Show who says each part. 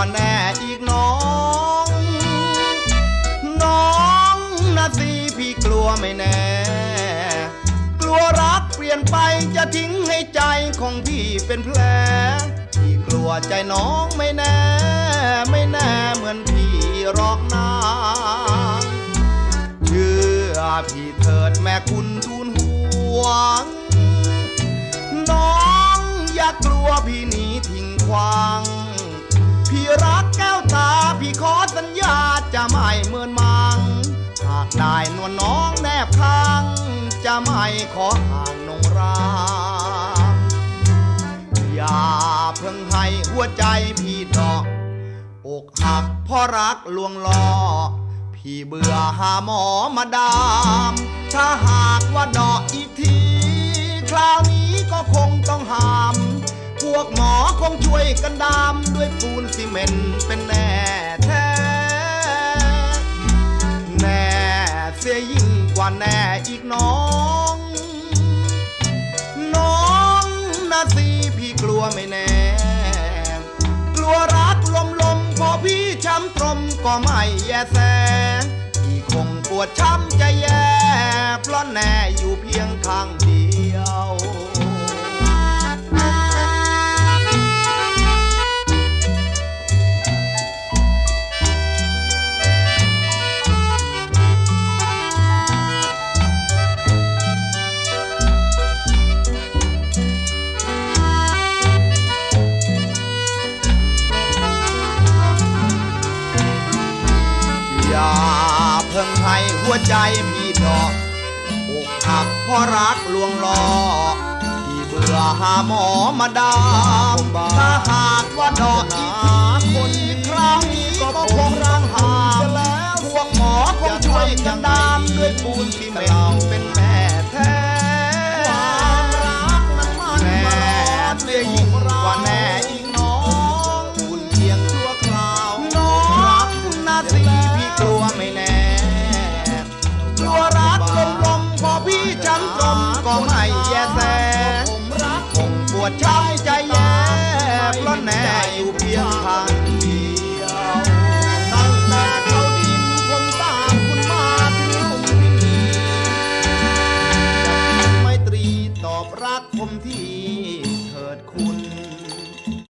Speaker 1: ว่าแน่อีกน้อง น้องนะสิพี่กลัวไม่แน่ กลัวรักเปลี่ยนไปจะทิ้งให้ใจของพี่เป็นแผลพี่กลัวใจน้องไม่แน่ ไม่แน่เหมือนพี่รอกนาเชื่อพี่เถิดแม่คุณทูลห่วงน้องอย่ากลัวพี่หนีทิ้งควาง จะไม่ขอห่างนงรางอย่าเพิ่งให้หัวใจพี่ดอกอกหักเพราะรักลวงล่อ พี่เบื่อหาหมอมาดาม ถ้าหากว่าดอกอีกที คราวนี้ก็คงต้องหาม พวกหมอคงช่วยกันดามด้วยปูนซีเมนต์เป็นแน แน่อีกน้อง น้องนะสิพี่กลัวไม่แน่ กลัวรักลมลมพอพี่ช้ำตรมก็ไม่แยแสพี่คงปวดช้ำใจแย่เพราะแน่อยู่เพียงข้างเดียว พิ่งให้หัวใจพี่ดอกอกหักเพราะรักลวงล่อพี่เบื่อหาหมอมาดามถ้าหากว่าดอกอีกคนครั้งนี้ก็คงรังหามพวกหมอคงช่วยกันได้ ก็ไม่แยแสคงปวดช้ำใจแย่เพราะแน่อยู่เพียงทางเดียวตั้งแต่เขาดินผมตามคุณมาถึงผมที่นี่จะไม่ตรีตอบรักผมที่